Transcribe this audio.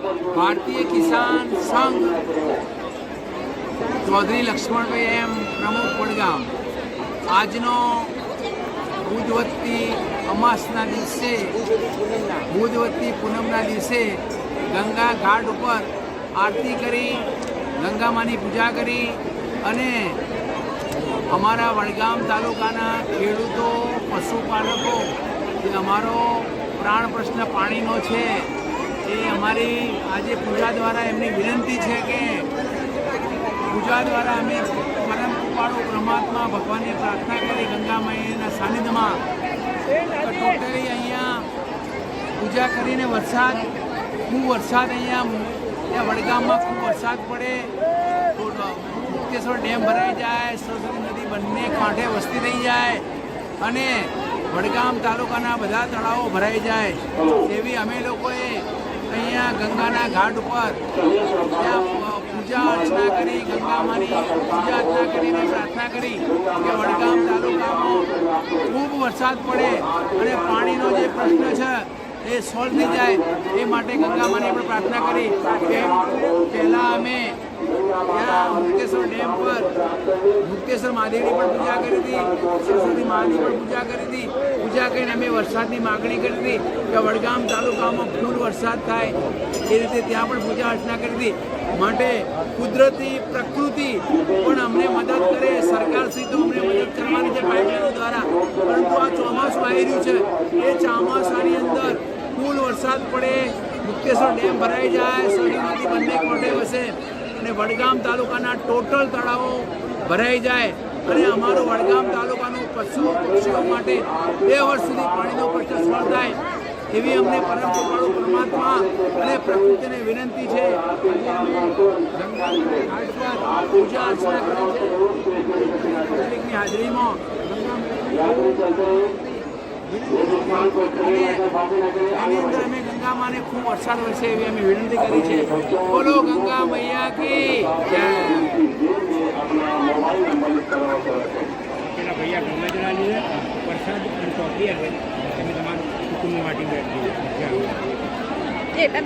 ભારતીય કિસાન સંઘ, ચૌધરી લક્ષ્મણભાઈ એમ પ્રમુખ વડગામ. આજનો બુધવતી અમાસના દિવસે બુધવતી પૂનમના દિવસે ગંગા ઘાટ ઉપર આરતી કરી, ગંગામાની પૂજા કરી અને અમારા વડગામ તાલુકાના ખેડૂતો, પશુપાલકો અમારો પ્રાણ પ્રશ્ન પાણીનો છે. એ અમારી આજે પૂજા દ્વારા એમની વિનંતી છે કે પૂજા દ્વારા અમે પરમ કૃપાળુ પરમાત્મા ભગવાનની પ્રાર્થના કરી ગંગામયના સાનિધ્યમાં ટોટલી અહીંયા પૂજા કરીને વરસાદ, ખૂબ વરસાદ અહીંયા વડગામમાં ખૂબ વરસાદ પડે. મુક્તેશ્વર ડેમ ભરાઈ જાય, સરસ્વતી નદી બંને કાંઠે વસ્તી થઈ જાય અને વડગામ તાલુકાના બધા તળાવો ભરાઈ જાય. એવી અમે લોકોએ અહીંયા ગંગાના ઘાટ ઉપર ત્યાં પૂજા અર્ચના કરી, ગંગામાની પૂજા અર્ચના કરીને પ્રાર્થના કરી કે વડગામ તાલુકામાં ખૂબ વરસાદ પડે અને પાણીનો જે પ્રશ્ન છે એ સોલ્વ થઈ જાય એ માટે ગંગામાની પણ પ્રાર્થના કરી. પહેલાં અમે ત્યાં મુક્તેશ્વર ડેમ પર મુક્તેશ્વર મહાદેવની પણ પૂજા કરી હતી. સરસ્વતી માની પણ પૂજા કરી હતી. પૂજા કરીને અમે વરસાદની માગણી કરી હતી કે વડગામ તાલુકામાં ફૂલ વરસાદ થાય. એ રીતે ત્યાં પણ પૂજા અર્ચના કરી હતી. માટે કુદરતી પ્રકૃતિ પણ અમને મદદ કરે. સરકાર શ્રી તો અમને મદદ કરવાની છે પાઇપલાઇનો દ્વારા. પરંતુ આ ચોમાસું આવી રહ્યું છે. એ ચોમાસાની અંદર ફૂલ વરસાદ પડે. મુક્તેશ્વર ડેમ ભરાઈ જાય. સોની નદી બંને કોઠે વસે. અને વડગામ તાલુકાના ટોટલ તળાવો ભરાઈ જાય અને અમારો વડગામ તાલુકાનું પશુ પક્ષીઓ માટે બે વર્ષ સુધી પાણીનો પ્રશ્ન થાય એવી અમને પરમ પરમાત્મા અને પ્રકૃતિને વિનંતી છે. પૂજા અર્ચના કરી છે. હાજરીમાં અને અંદર અમે ગંગા માને ખૂબ વરસાદ વરસે એવી અમે વિનંતી કરી છે બોલો ગંગા મૈયા કી ભૈયા લીધે વરસાદ અને ચોકી આવે તમે તમારું કુટુંબ વાટી બેઠી એટલે